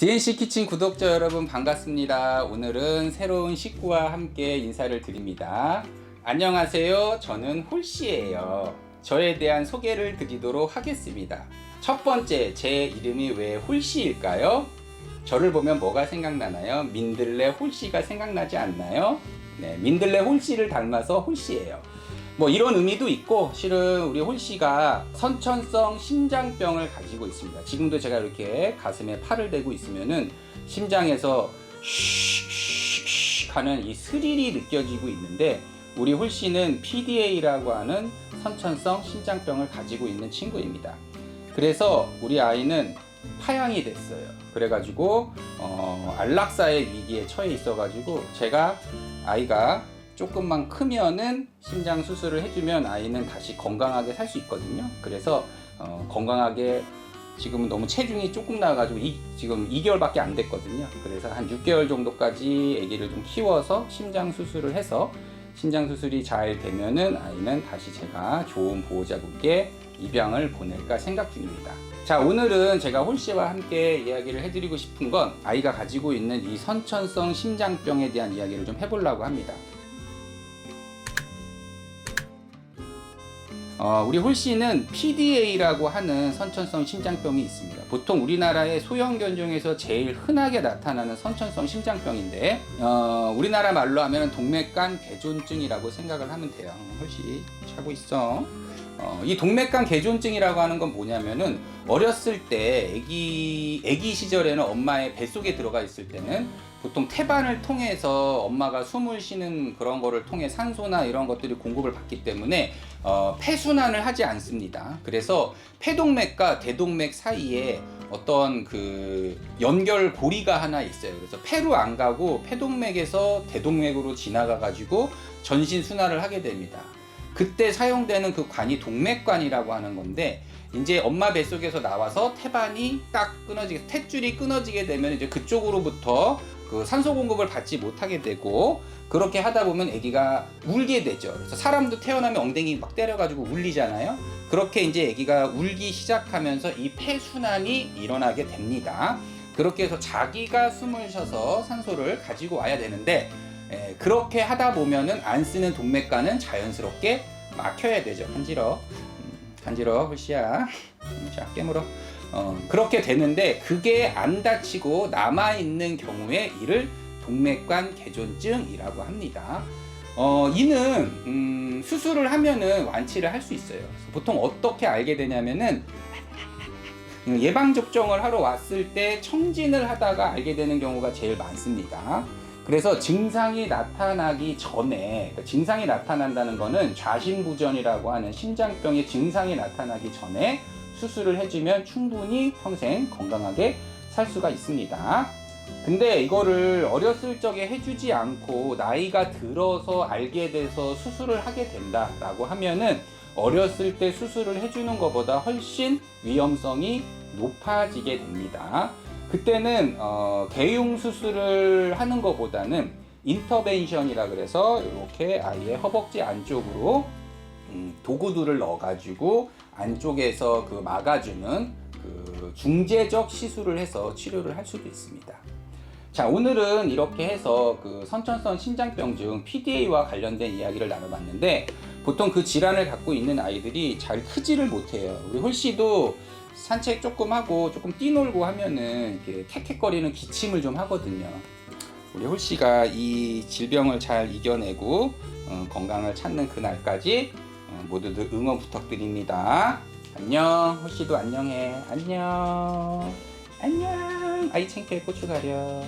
DNC 키친 구독자 여러분 반갑습니다. 오늘은 새로운 식구와 함께 인사를 드립니다. 안녕하세요. 저는 홀씨예요. 저에 대한 소개를 드리도록 하겠습니다. 첫 번째, 제 이름이 왜 홀씨일까요? 저를 보면 뭐가 생각나나요? 민들레 홀씨가 생각나지 않나요? 네, 민들레 홀씨를 닮아서 홀씨예요. 뭐 이런 의미도 있고 실은 우리 홀씨가 선천성 심장병을 가지고 있습니다. 지금도 제가 이렇게 가슴에 팔을 대고 있으면은 심장에서 슉슉슉 하는 이 스릴이 느껴지고 있는데 우리 홀씨는 PDA라고 하는 선천성 심장병을 가지고 있는 친구입니다. 그래서 우리 아이는 파양이 됐어요. 그래가지고 어, 안락사의 위기에 처해 있어가지고 제가 아이가 조금만 크면은 심장 수술을 해주면 아이는 다시 건강하게 살 수 있거든요. 그래서 어, 건강하게 지금은 너무 체중이 조금 나가지고 이, 지금 2개월밖에 안 됐거든요. 그래서 한 6개월 정도까지 아기를 좀 키워서 심장 수술을 해서 심장 수술이 잘 되면은 아이는 다시 제가 좋은 보호자분께 입양을 보낼까 생각 중입니다. 자, 오늘은 제가 홀 씨와 함께 이야기를 해드리고 싶은 건 아이가 가지고 있는 이 선천성 심장병에 대한 이야기를 좀 해보려고 합니다. 어, 우리 홀씨는 PDA라고 하는 선천성 심장병이 있습니다. 보통 우리나라의 소형 견종에서 제일 흔하게 나타나는 선천성 심장병인데, 어, 우리나라 말로 하면 동맥간 괴존증이라고 생각을 하면 돼요. 홀씨 차고 있어. 어, 이 동맥간 괴존증이라고 하는 건 뭐냐면은 어렸을 때 아기 아기 시절에는 엄마의 뱃속에 들어가 있을 때는 보통 태반을 통해서 엄마가 숨을 쉬는 그런 거를 통해 산소나 이런 것들이 공급을 받기 때문에 어, 폐순환을 하지 않습니다. 그래서 폐동맥과 대동맥 사이에 어떤 그 연결 고리가 하나 있어요. 그래서 폐로 안 가고 폐동맥에서 대동맥으로 지나가 가지고 전신 순환을 하게 됩니다. 그때 사용되는 그 관이 동맥관이라고 하는 건데 이제 엄마 뱃속에서 나와서 태반이 딱 끊어지게 탯줄이 끊어지게 되면 이제 그쪽으로부터 그 산소 공급을 받지 못하게 되고 그렇게 하다 보면 아기가 울게 되죠. 그래서 사람도 태어나면 엉덩이 막 때려가지고 울리잖아요. 그렇게 이제 아기가 울기 시작하면서 이 폐순환이 일어나게 됩니다. 그렇게 해서 자기가 숨을 쉬어서 산소를 가지고 와야 되는데 에, 그렇게 하다 보면은 안 쓰는 동맥관은 자연스럽게 막혀야 되죠. 간지러. 음, 간지러, 홀씨야. 음, 자, 깨물어. 어, 그렇게 되는데 그게 안 다치고 남아 있는 경우에 이를 동맥관 개존증이라고 합니다. 어, 이는 음, 수술을 하면은 완치를 할 수 있어요. 보통 어떻게 알게 되냐면은 예방 접종을 하러 왔을 때 청진을 하다가 알게 되는 경우가 제일 많습니다. 그래서 증상이 나타나기 전에 그러니까 증상이 나타난다는 거는 좌심부전이라고 하는 심장병의 증상이 나타나기 전에 수술을 해주면 충분히 평생 건강하게 살 수가 있습니다. 근데 이거를 어렸을 적에 해주지 않고 나이가 들어서 알게 돼서 수술을 하게 된다라고 하면은 어렸을 때 수술을 해주는 것보다 훨씬 위험성이 높아지게 됩니다. 그때는 어, 개용 수술을 하는 것보다는 인터벤션이라 그래서 이렇게 아이의 허벅지 안쪽으로 음, 도구들을 넣어가지고 안쪽에서 그 막아주는 그 중재적 시술을 해서 치료를 할 수도 있습니다. 자, 오늘은 이렇게 해서 그 선천성 심장병증 PDA와 관련된 이야기를 나눠봤는데 보통 그 질환을 갖고 있는 아이들이 잘 크지를 못해요. 우리 홀씨도 산책 조금 하고 조금 뛰놀고 하면은 이렇게 캑캑거리는 기침을 좀 하거든요. 우리 홀씨가 이 질병을 잘 이겨내고 어, 건강을 찾는 그날까지 어, 모두들 응원 부탁드립니다. 안녕. 홀씨도 안녕해. 안녕. 안녕. 아이 챙겨 고추 가려.